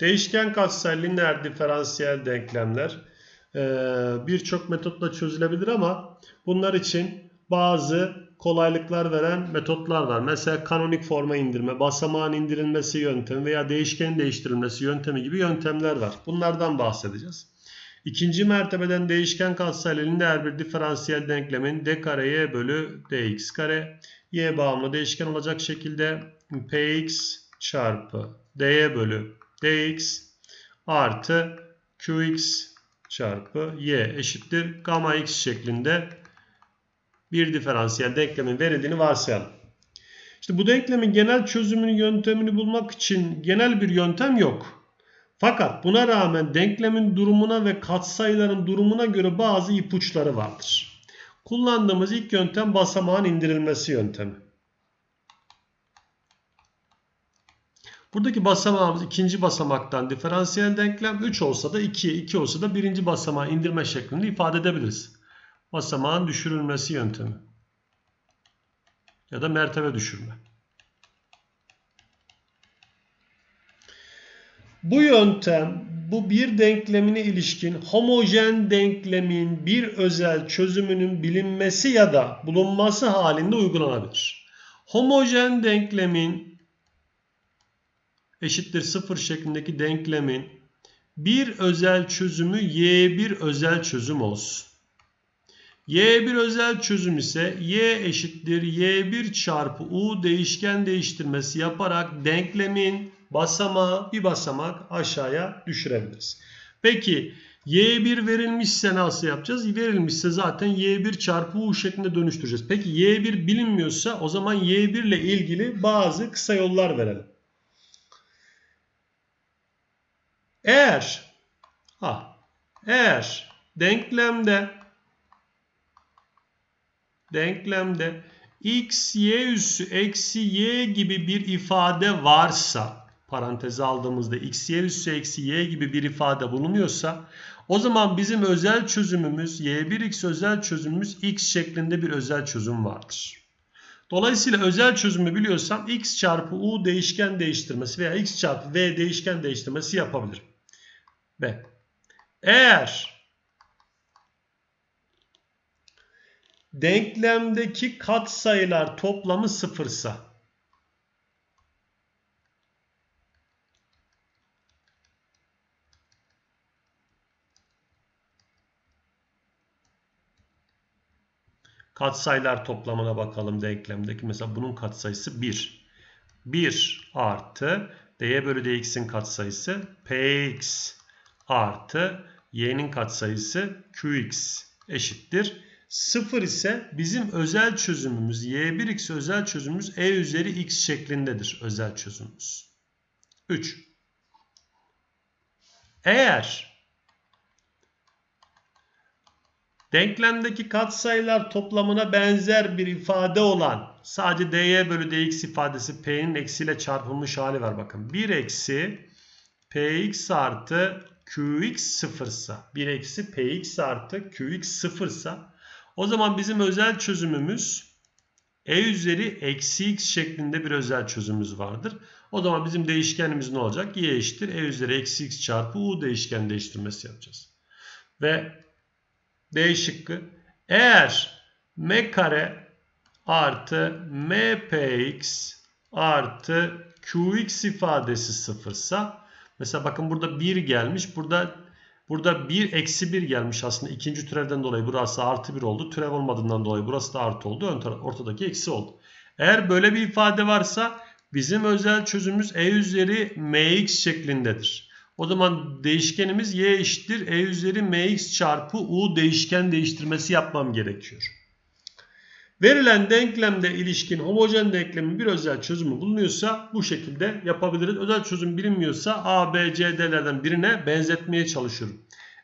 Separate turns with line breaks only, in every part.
Değişken katsayı lineer diferansiyel denklemler e, birçok metotla çözülebilir ama bunlar için bazı kolaylıklar veren metotlar var. Mesela kanonik forma indirme, basamağın indirilmesi yöntemi veya değişkenin değiştirilmesi yöntemi gibi yöntemler var. Bunlardan bahsedeceğiz. İkinci mertebeden değişken katsayılı lineer bir diferansiyel denklemin d kare y bölü dx kare y bağımlı değişken olacak şekilde px çarpı dy bölü dx artı qx çarpı y eşittir gamma x şeklinde bir diferansiyel denklemin verildiğini varsayalım. İşte bu denklemin genel çözümünün yöntemini bulmak için genel bir yöntem yok. Fakat buna rağmen denklemin durumuna ve katsayıların durumuna göre bazı ipuçları vardır. Kullandığımız ilk yöntem basamağın indirilmesi yöntemi. Buradaki basamağımız ikinci basamaktan diferansiyel denklem 3 olsa da 2'ye 2 olsa da birinci basamağı indirme şeklinde ifade edebiliriz. Basamağın düşürülmesi yöntemi. Ya da mertebe düşürme. Bu yöntem bu bir denklemine ilişkin homojen denklemin bir özel çözümünün bilinmesi ya da bulunması halinde uygulanabilir. Homojen denklemin eşittir sıfır şeklindeki denklemin bir özel çözümü y1 özel çözüm olsun. y1 özel çözüm ise y eşittir y1 çarpı u değişken değiştirmesi yaparak denklemin basamağı bir basamak aşağıya düşürebiliriz. Peki y1 verilmişse nasıl yapacağız? Verilmişse zaten y1 çarpı u şeklinde dönüştüreceğiz. Peki y1 bilinmiyorsa o zaman y1 ile ilgili bazı kısa yollar verelim. Eğer ha, eğer denklemde denklemde x y üssü eksi y gibi bir ifade varsa paranteze aldığımızda x y üssü eksi y gibi bir ifade bulunuyorsa o zaman bizim özel çözümümüz y1x özel çözümümüz x şeklinde bir özel çözüm vardır. Dolayısıyla özel çözümü biliyorsam x çarpı u değişken değiştirmesi veya x çarpı v değişken değiştirmesi yapabilirim. B. Eğer denklemdeki katsayılar toplamı sıfırsa katsayılar toplamına bakalım denklemdeki. Mesela bunun katsayısı 1. 1 artı dy bölü dx'in katsayısı px artı y'nin katsayısı qx eşittir. 0 ise bizim özel çözümümüz y1x özel çözümümüz e üzeri x şeklindedir özel çözümümüz. 3. Eğer denklemdeki katsayılar toplamına benzer bir ifade olan sadece dy bölü dx ifadesi p'nin eksiyle çarpılmış hali var bakın. 1 eksi px artı qx sıfırsa 1 eksi px artı qx sıfırsa o zaman bizim özel çözümümüz e üzeri eksi x şeklinde bir özel çözümümüz vardır. O zaman bizim değişkenimiz ne olacak? y eşittir e üzeri eksi x çarpı u değişken değiştirmesi yapacağız. Ve D şıkkı eğer m kare artı mpx artı qx ifadesi sıfırsa mesela bakın burada 1 gelmiş. Burada burada 1 eksi 1 gelmiş aslında ikinci türevden dolayı burası artı 1 oldu. Türev olmadığından dolayı burası da artı oldu. Ortadaki eksi oldu. Eğer böyle bir ifade varsa bizim özel çözümümüz e üzeri mx şeklindedir. O zaman değişkenimiz y eşittir e üzeri mx çarpı u değişken değiştirmesi yapmam gerekiyor. Verilen denklemde ilişkin homojen denklemin bir özel çözümü bulunuyorsa bu şekilde yapabiliriz. Özel çözüm bilinmiyorsa A, B, C, D'lerden birine benzetmeye çalışıyorum.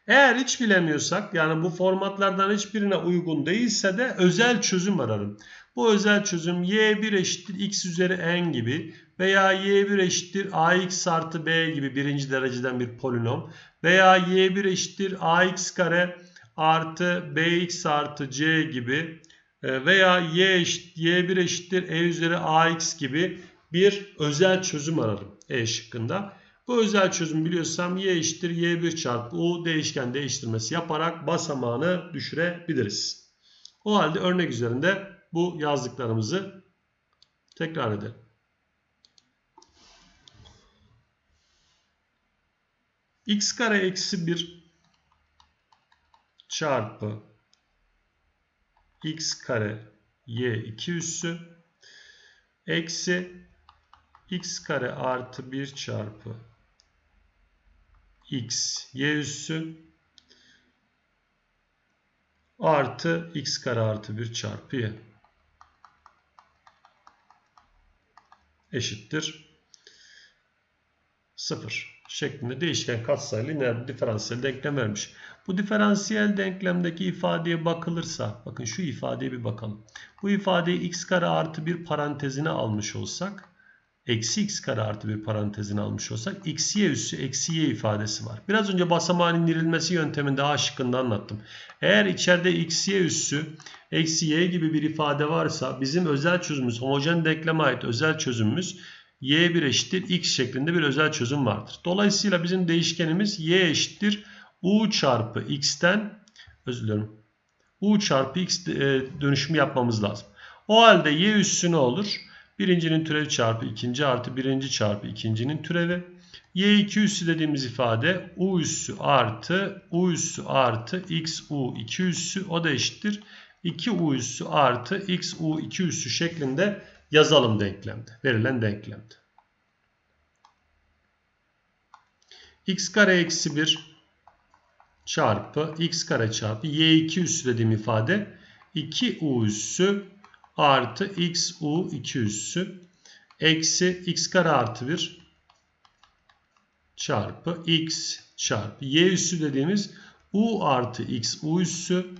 Eğer hiç bilemiyorsak yani bu formatlardan hiçbirine uygun değilse de özel çözüm ararım. Bu özel çözüm y1 eşittir x üzeri n gibi veya y1 eşittir ax artı b gibi birinci dereceden bir polinom veya y1 eşittir ax kare artı bx artı c gibi veya y eşit, y1 eşittir e üzeri ax gibi bir özel çözüm ararım e şıkkında. Bu özel çözüm biliyorsam y eşittir y1 çarpı u değişken değiştirmesi yaparak basamağını düşürebiliriz. O halde örnek üzerinde bu yazdıklarımızı tekrar edelim. x kare eksi 1 çarpı x kare y 2 üssü. Eksi x kare artı 1 çarpı x y üssü artı x kare artı 1 çarpı y. Eşittir. 0 şeklinde değişken katsayılı lineer diferansiyel denklem vermiş. Bu diferansiyel denklemdeki ifadeye bakılırsa bakın şu ifadeye bir bakalım. Bu ifadeyi x kare artı bir parantezine almış olsak eksi x kare artı bir parantezine almış olsak x y üssü eksi y ifadesi var. Biraz önce basamağın indirilmesi yönteminde A şıkkında anlattım. Eğer içeride x y üssü eksi y gibi bir ifade varsa bizim özel çözümümüz homojen denkleme ait özel çözümümüz y1 eşittir x şeklinde bir özel çözüm vardır. Dolayısıyla bizim değişkenimiz y eşittir u çarpı x'ten özür dilerim u çarpı x dönüşümü yapmamız lazım. O halde y üssü ne olur? Birincinin türevi çarpı ikinci artı birinci çarpı ikincinin türevi. Y2 üssü dediğimiz ifade U üssü artı U üssü artı X U 2 üssü o da eşittir. 2 U üssü artı X U 2 üssü şeklinde yazalım denklemde. Verilen denklemde. X kare eksi 1 çarpı X kare çarpı Y2 üssü dediğim ifade 2 U üssü artı x u 2 üssü eksi x kare artı 1 çarpı x çarpı y üssü dediğimiz u artı x u üssü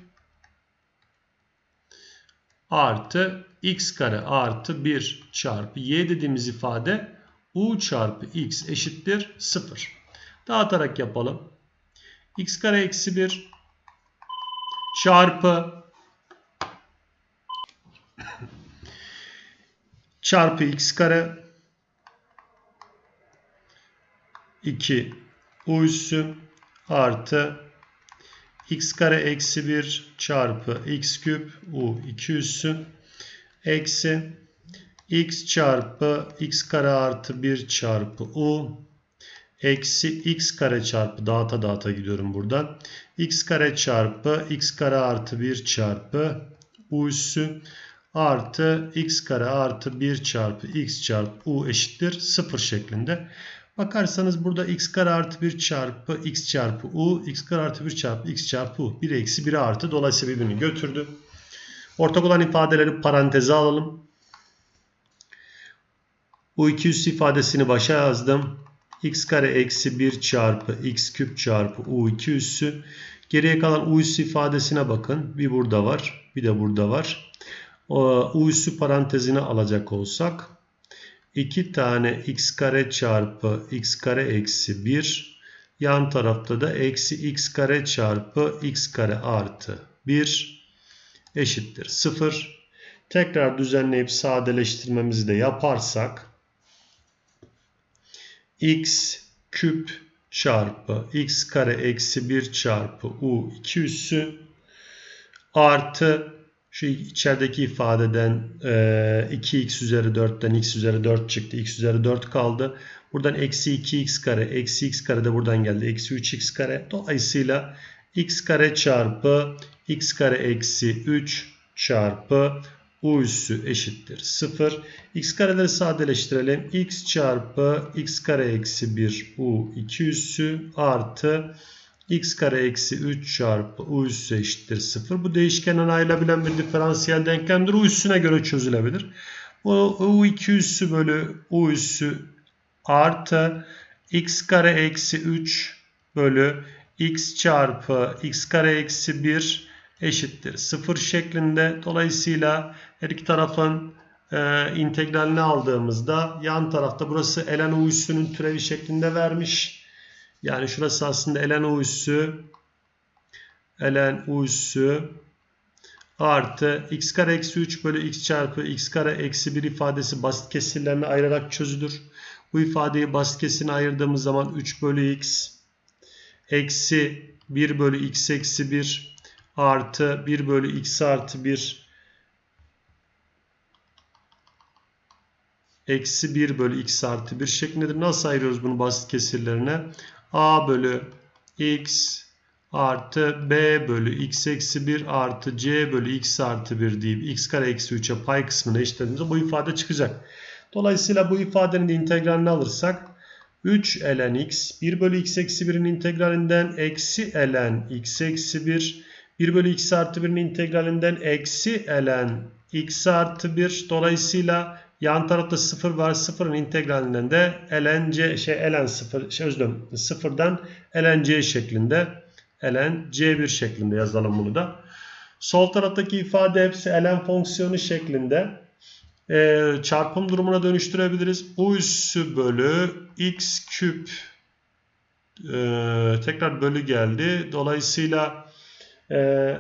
artı x kare artı 1 çarpı y dediğimiz ifade u çarpı x eşittir 0. Dağıtarak yapalım. X kare eksi 1 çarpı çarpı x kare 2 u üssü artı x kare eksi 1 çarpı x küp u 2 üssü eksi x çarpı x kare artı 1 çarpı u eksi x kare çarpı dağıta dağıta gidiyorum buradan. x kare çarpı x kare artı 1 çarpı u üssü artı x kare artı 1 çarpı x çarpı u eşittir 0 şeklinde. Bakarsanız burada x kare artı 1 çarpı x çarpı u, x kare artı 1 çarpı x çarpı u. 1 eksi 1 artı dolayısıyla birbirini götürdü. Ortak olan ifadeleri paranteze alalım. u 2 üssü ifadesini başa yazdım. X kare eksi 1 çarpı x küp çarpı u 2 üssü. Geriye kalan u üssü ifadesine bakın. Bir burada var. Bir de burada var. U üssü parantezine alacak olsak 2 tane x kare çarpı x kare eksi 1 yan tarafta da eksi x kare çarpı x kare artı 1 eşittir 0. Tekrar düzenleyip sadeleştirmemizi de yaparsak x küp çarpı x kare eksi 1 çarpı u 2 üssü artı şu içerideki ifadeden e, 2x üzeri 4'ten x üzeri 4 çıktı. x üzeri 4 kaldı. Buradan eksi 2x kare. Eksi x kare de buradan geldi. Eksi 3x kare. Dolayısıyla x kare çarpı x kare eksi 3 çarpı u üssü eşittir 0. x kareleri sadeleştirelim. x çarpı x kare eksi 1 u 2 üssü artı x kare eksi 3 çarpı u üssü eşittir 0. Bu değişkenin ayrılabilen bir diferansiyel denklemdir. U üssüne göre çözülebilir. Bu u2 üssü bölü u üssü artı x kare eksi 3 bölü x çarpı x kare eksi 1 eşittir 0 şeklinde. Dolayısıyla her iki tarafın e, integralini aldığımızda yan tarafta burası ln u üssünün türevi şeklinde vermiş. Yani şurası aslında ln u üssü ln u üssü artı x kare eksi 3 bölü x çarpı x kare eksi 1 ifadesi basit kesirlerine ayırarak çözülür. Bu ifadeyi basit kesine ayırdığımız zaman 3 bölü x eksi 1 bölü x eksi 1 artı 1 bölü x artı 1 eksi 1 bölü x artı 1 şeklindedir. Nasıl ayırıyoruz bunu basit kesirlerine? a bölü x artı b bölü x eksi 1 artı c bölü x artı 1 deyip x kare eksi 3'e pay kısmına eşitlediğimizde bu ifade çıkacak. Dolayısıyla bu ifadenin de integralini alırsak 3 ln x 1 bölü x eksi 1'in integralinden eksi ln x eksi 1 1 bölü x artı 1'in integralinden eksi ln x artı 1 dolayısıyla yan tarafta 0 var 0'ın integralinden de ln c şey ln 0 şey özür dilerim 0'dan ln c şeklinde ln c1 şeklinde yazalım bunu da. Sol taraftaki ifade hepsi ln fonksiyonu şeklinde e, çarpım durumuna dönüştürebiliriz. U üssü bölü x küp e, tekrar bölü geldi. Dolayısıyla e,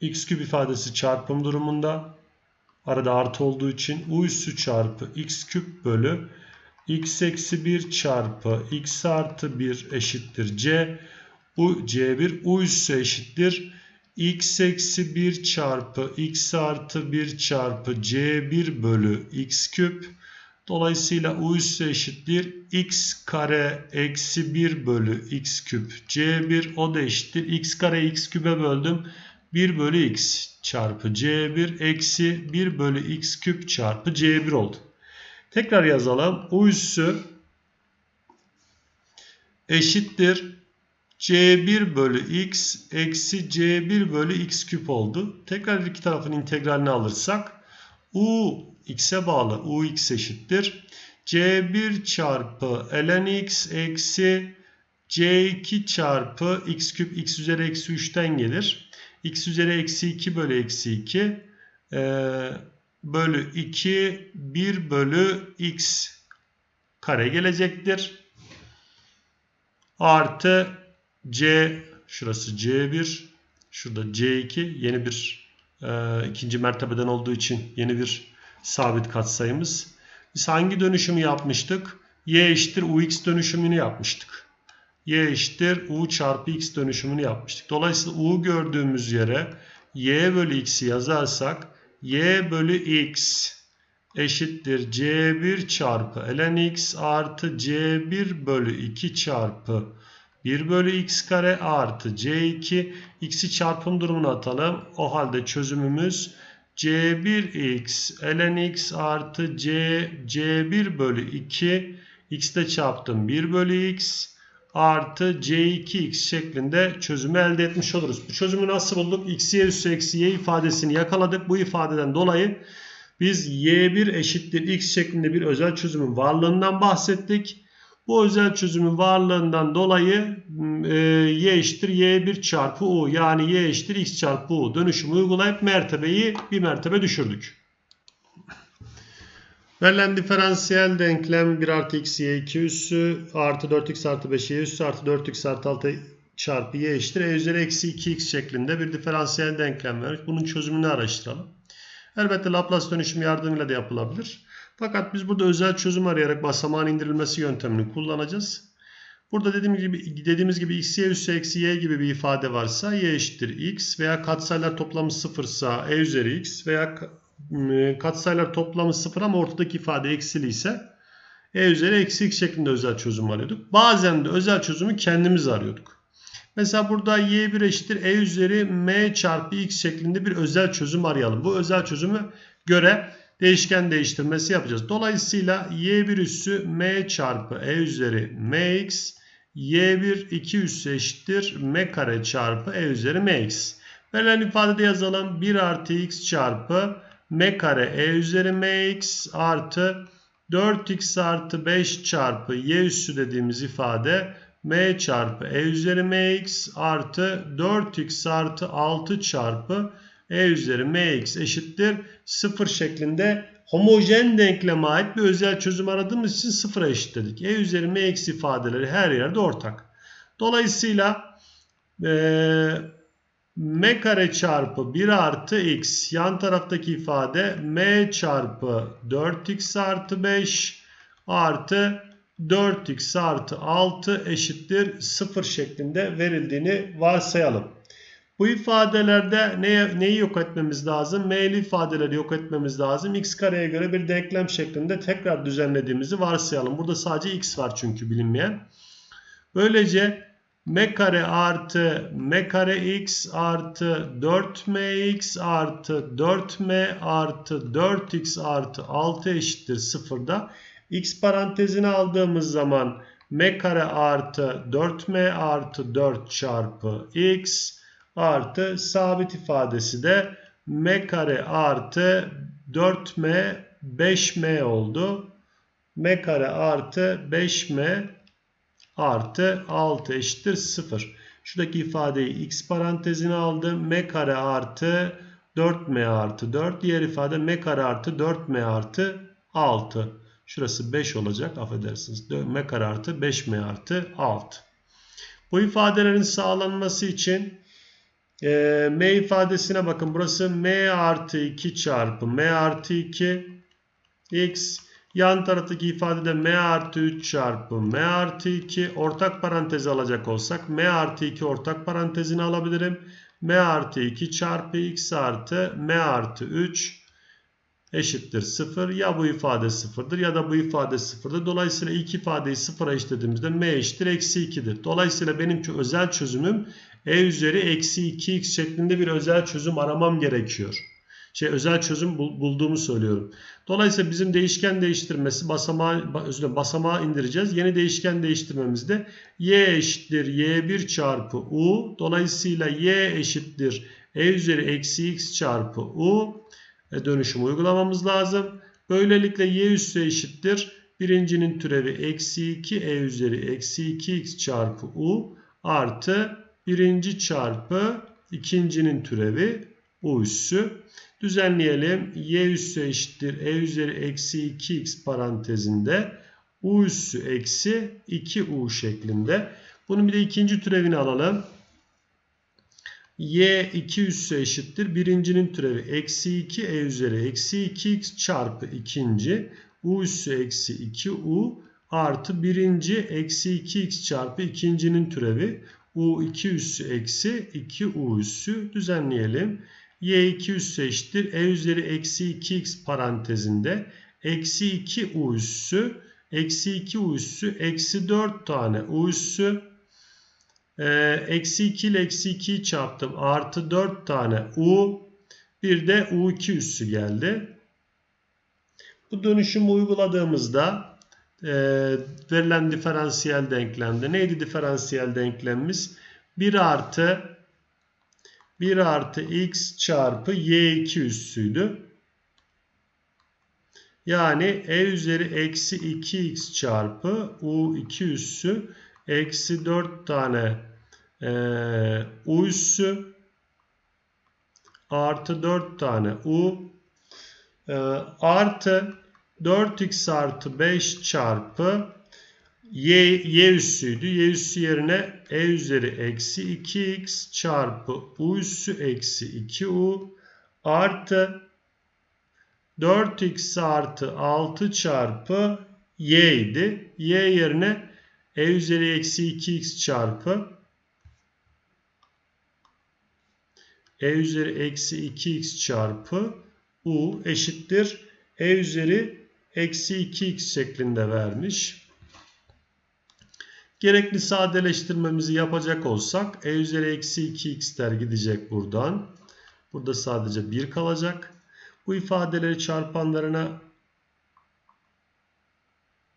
x küp ifadesi çarpım durumunda arada artı olduğu için u üssü çarpı x küp bölü x eksi 1 çarpı x artı 1 eşittir c. Bu c1 u üssü eşittir. x eksi 1 çarpı x artı 1 çarpı c1 bölü x küp. Dolayısıyla u üssü eşittir. x kare eksi 1 bölü x küp c1 o da eşittir. x kare x küpe böldüm. 1 bölü x çarpı c1 eksi 1 bölü x küp çarpı c1 oldu. Tekrar yazalım. U üssü eşittir. c1 bölü x eksi c1 bölü x küp oldu. Tekrar iki tarafın integralini alırsak u x'e bağlı u x eşittir. c1 çarpı ln x eksi c2 çarpı x küp x üzeri eksi 3'ten gelir x üzeri eksi 2 bölü eksi 2 e, bölü 2 1 bölü x kare gelecektir. Artı c şurası c1 şurada c2 yeni bir e, ikinci mertebeden olduğu için yeni bir sabit katsayımız. Biz hangi dönüşümü yapmıştık? y eşittir ux dönüşümünü yapmıştık y eşittir u çarpı x dönüşümünü yapmıştık. Dolayısıyla u gördüğümüz yere y bölü x'i yazarsak y bölü x eşittir c1 çarpı ln x artı c1 bölü 2 çarpı 1 bölü x kare artı c2 x'i çarpım durumuna atalım. O halde çözümümüz c1x ln x artı c c1 bölü 2 x ile çarptım 1 bölü x artı c2x şeklinde çözümü elde etmiş oluruz. Bu çözümü nasıl bulduk? x y eksi y ifadesini yakaladık. Bu ifadeden dolayı biz y1 eşittir x şeklinde bir özel çözümün varlığından bahsettik. Bu özel çözümün varlığından dolayı e, y eşittir y1 çarpı u yani y eşittir x çarpı u dönüşümü uygulayıp mertebeyi bir mertebe düşürdük. Verilen diferansiyel denklem 1 artı x y 2 üssü artı 4x artı 5 y üssü artı 4x artı 6 çarpı y eşittir. E üzeri eksi 2x şeklinde bir diferansiyel denklem vermiş. Bunun çözümünü araştıralım. Elbette Laplace dönüşüm yardımıyla da yapılabilir. Fakat biz burada özel çözüm arayarak basamağın indirilmesi yöntemini kullanacağız. Burada dediğimiz gibi, dediğimiz gibi x y üssü eksi y gibi bir ifade varsa y eşittir x veya katsayılar toplamı sıfırsa e üzeri x veya katsayılar toplamı sıfır ama ortadaki ifade eksili ise e üzeri eksi x şeklinde özel çözüm arıyorduk. Bazen de özel çözümü kendimiz arıyorduk. Mesela burada y1 eşittir e üzeri m çarpı x şeklinde bir özel çözüm arayalım. Bu özel çözümü göre değişken değiştirmesi yapacağız. Dolayısıyla y1 üssü m çarpı e üzeri mx y1 2 üssü eşittir m kare çarpı e üzeri mx. Verilen ifadede yazalım 1 artı x çarpı m kare e üzeri mx artı 4x artı 5 çarpı y üssü dediğimiz ifade m çarpı e üzeri mx artı 4x artı 6 çarpı e üzeri mx eşittir 0 şeklinde homojen denkleme ait bir özel çözüm aradığımız için sıfıra eşitledik. E üzeri mx ifadeleri her yerde ortak. Dolayısıyla ee, m kare çarpı 1 artı x yan taraftaki ifade m çarpı 4x artı 5 artı 4x artı 6 eşittir 0 şeklinde verildiğini varsayalım. Bu ifadelerde neye, neyi yok etmemiz lazım? M'li ifadeleri yok etmemiz lazım. X kareye göre bir denklem şeklinde tekrar düzenlediğimizi varsayalım. Burada sadece x var çünkü bilinmeyen. Böylece m kare artı m kare x artı 4mx artı 4m artı 4x artı 6 eşittir 0'da. x parantezine aldığımız zaman m kare artı 4m artı 4 çarpı x artı sabit ifadesi de m kare artı 4m 5m oldu. m kare artı 5m artı 6 eşittir 0. Şuradaki ifadeyi x parantezine aldım. m kare artı 4m artı 4. Diğer ifade m kare artı 4m artı 6. Şurası 5 olacak affedersiniz. m kare artı 5m artı 6. Bu ifadelerin sağlanması için e, m ifadesine bakın. Burası m artı 2 çarpı m artı 2 x Yan taraftaki ifadede m artı 3 çarpı m artı 2 ortak parantezi alacak olsak m artı 2 ortak parantezini alabilirim. m artı 2 çarpı x artı m artı 3 eşittir 0. Ya bu ifade 0'dır ya da bu ifade 0'dır. Dolayısıyla ilk ifadeyi 0'a eşitlediğimizde m eşittir eksi 2'dir. Dolayısıyla benim özel çözümüm e üzeri eksi 2x şeklinde bir özel çözüm aramam gerekiyor şey özel çözüm bulduğumu söylüyorum. Dolayısıyla bizim değişken değiştirmesi basamağı, özür basamağı indireceğiz. Yeni değişken değiştirmemizde y eşittir y1 çarpı u. Dolayısıyla y eşittir e üzeri eksi x çarpı u e, dönüşüm uygulamamız lazım. Böylelikle y üssü eşittir. Birincinin türevi eksi 2 e üzeri eksi 2x çarpı u artı birinci çarpı ikincinin türevi u üssü. Düzenleyelim. Y üssü eşittir. E üzeri eksi 2x parantezinde u üssü eksi 2u şeklinde. Bunun bir de ikinci türevini alalım. Y 2 üssü eşittir. Birincinin türevi eksi 2 e üzeri eksi 2x çarpı ikinci u üssü eksi 2u artı birinci eksi 2x çarpı ikincinin türevi u2 üssü eksi 2u üssü düzenleyelim y2 üssü eşittir. E üzeri eksi 2x parantezinde eksi 2 u üssü eksi 2 u üssü eksi 4 tane u üssü ee, eksi 2 ile eksi 2'yi çarptım. Artı 4 tane u bir de u2 üssü geldi. Bu dönüşümü uyguladığımızda e, verilen diferansiyel denklemde neydi diferansiyel denklemimiz? 1 artı 1 artı x çarpı y2 üssüydü. Yani e üzeri eksi 2x çarpı u2 üssü eksi 4 tane e, u üssü artı 4 tane u e, artı 4x artı 5 çarpı y, y üssüydü. Y üssü yerine e üzeri eksi 2x çarpı u üssü eksi 2u artı 4x artı 6 çarpı y idi. y yerine e üzeri eksi 2x çarpı e üzeri eksi 2x çarpı u eşittir e üzeri eksi 2x şeklinde vermiş. Gerekli sadeleştirmemizi yapacak olsak e üzeri eksi 2x'ler gidecek buradan. Burada sadece 1 kalacak. Bu ifadeleri çarpanlarına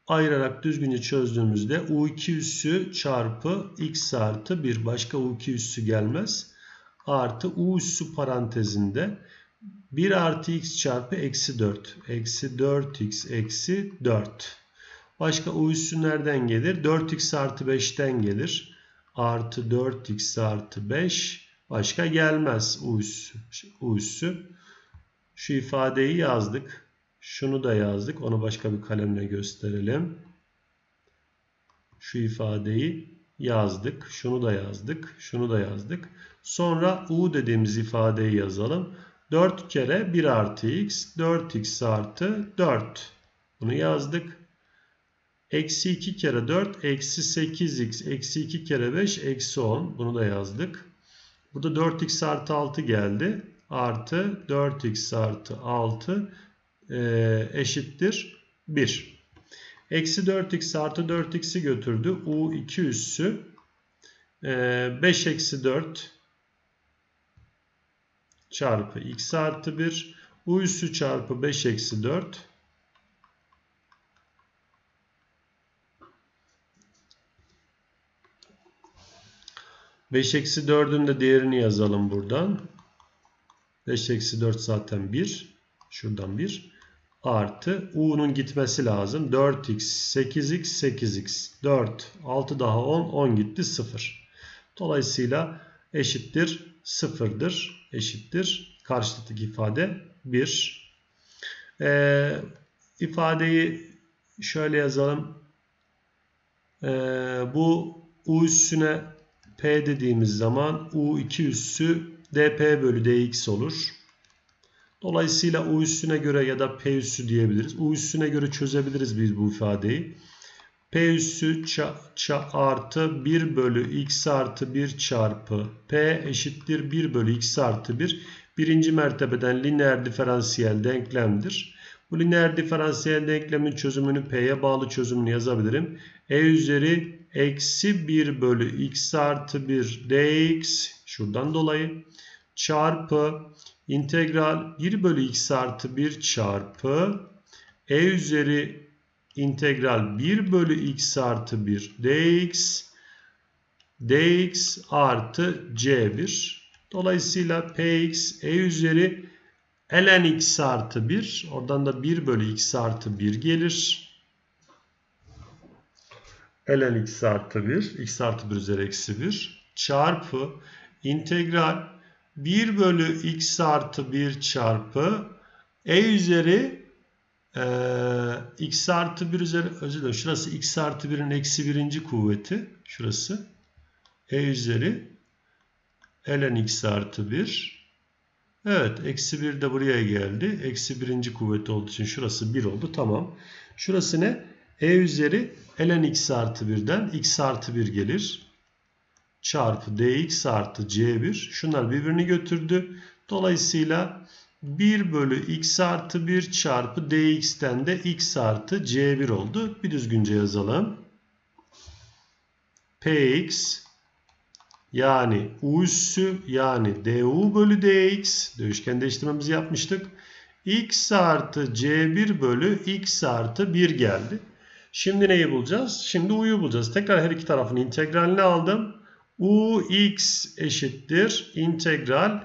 ayırarak düzgünce çözdüğümüzde u2 üssü çarpı x artı 1 başka u2 üssü gelmez. Artı u üssü parantezinde 1 artı x çarpı eksi 4. Eksi 4x eksi 4. Başka u üssü nereden gelir? 4x artı 5'ten gelir. Artı 4x artı 5 başka gelmez. U üssü. Şu ifadeyi yazdık. Şunu da yazdık. Onu başka bir kalemle gösterelim. Şu ifadeyi yazdık. Şunu da yazdık. Şunu da yazdık. Sonra u dediğimiz ifadeyi yazalım. 4 kere 1 artı x 4x artı 4. Bunu yazdık. Eksi 2 kere 4 eksi 8x eksi 2 kere 5 eksi 10. Bunu da yazdık. Burada 4x artı 6 geldi. Artı 4x artı 6 e, eşittir 1. Eksi 4x artı 4x'i götürdü. u 2 üssü e, 5 eksi 4 çarpı x artı 1 u üssü çarpı 5 eksi 4 5 eksi 4'ün de değerini yazalım buradan. 5 eksi 4 zaten 1. Şuradan 1. Artı u'nun gitmesi lazım. 4x, 8x, 8x. 4, 6 daha 10, 10 gitti 0. Dolayısıyla eşittir 0'dır. Eşittir. Karşılıktaki ifade 1. Ee, ifadeyi şöyle yazalım. Ee, bu u üssüne P dediğimiz zaman U2 üssü dP bölü dx olur. Dolayısıyla U üssüne göre ya da P üssü diyebiliriz. U üssüne göre çözebiliriz biz bu ifadeyi. P üssü ça, ça artı 1 bölü x artı 1 çarpı P eşittir 1 bölü x artı 1. Birinci mertebeden lineer diferansiyel denklemdir. Bu lineer diferansiyel denklemin çözümünü P'ye bağlı çözümünü yazabilirim. E üzeri eksi 1 bölü x artı 1 dx şuradan dolayı çarpı integral 1 bölü x artı 1 çarpı e üzeri integral 1 bölü x artı 1 dx dx artı c1 dolayısıyla px e üzeri ln x artı 1 oradan da 1 bölü x artı 1 gelir. ln x artı 1 x artı 1 üzeri eksi 1 çarpı integral 1 bölü x artı 1 çarpı e üzeri e, x artı 1 üzeri özür dilerim şurası x artı 1'in eksi birinci kuvveti şurası e üzeri ln x artı 1 Evet eksi 1 de buraya geldi. Eksi birinci kuvveti olduğu için şurası 1 oldu. Tamam. Şurası ne? E üzeri ln x artı 1'den x artı 1 gelir. Çarpı dx artı c1. Şunlar birbirini götürdü. Dolayısıyla 1 bölü x artı 1 çarpı dx'ten de x artı c1 oldu. Bir düzgünce yazalım. px yani u üssü yani du bölü dx değişken değiştirmemizi yapmıştık. x artı c1 bölü x artı 1 geldi. Şimdi neyi bulacağız? Şimdi u'yu bulacağız. Tekrar her iki tarafın integralini aldım. ux eşittir integral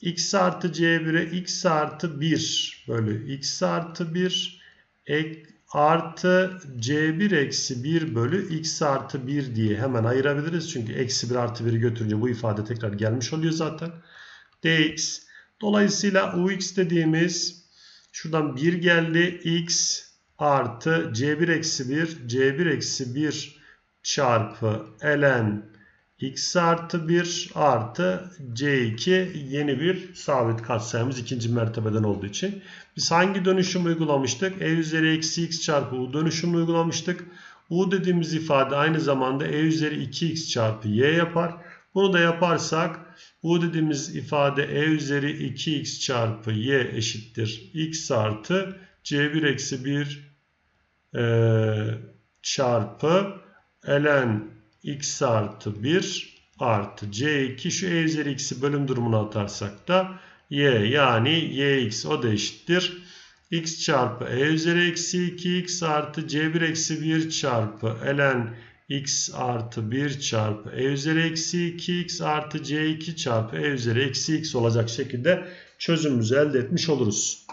x artı c1'e x artı 1 bölü x artı 1 ek, artı c1 eksi 1 bölü x artı 1 diye hemen ayırabiliriz. Çünkü eksi 1 artı 1'i götürünce bu ifade tekrar gelmiş oluyor zaten. dx. Dolayısıyla ux dediğimiz şuradan 1 geldi. x artı c1 eksi 1 c1 eksi 1 çarpı ln x artı 1 artı c2 yeni bir sabit katsayımız ikinci mertebeden olduğu için. Biz hangi dönüşüm uygulamıştık? e üzeri eksi x çarpı u dönüşümü uygulamıştık. u dediğimiz ifade aynı zamanda e üzeri 2x çarpı y yapar. Bunu da yaparsak u dediğimiz ifade e üzeri 2x çarpı y eşittir x artı c1 eksi 1 e, çarpı ln x artı 1 artı c2 şu e üzeri x'i bölüm durumuna atarsak da y yani yx o da eşittir. x çarpı e üzeri eksi 2x artı c1 eksi 1 çarpı ln x artı 1 çarpı e üzeri eksi 2x artı c2 çarpı e üzeri eksi x olacak şekilde çözümümüzü elde etmiş oluruz.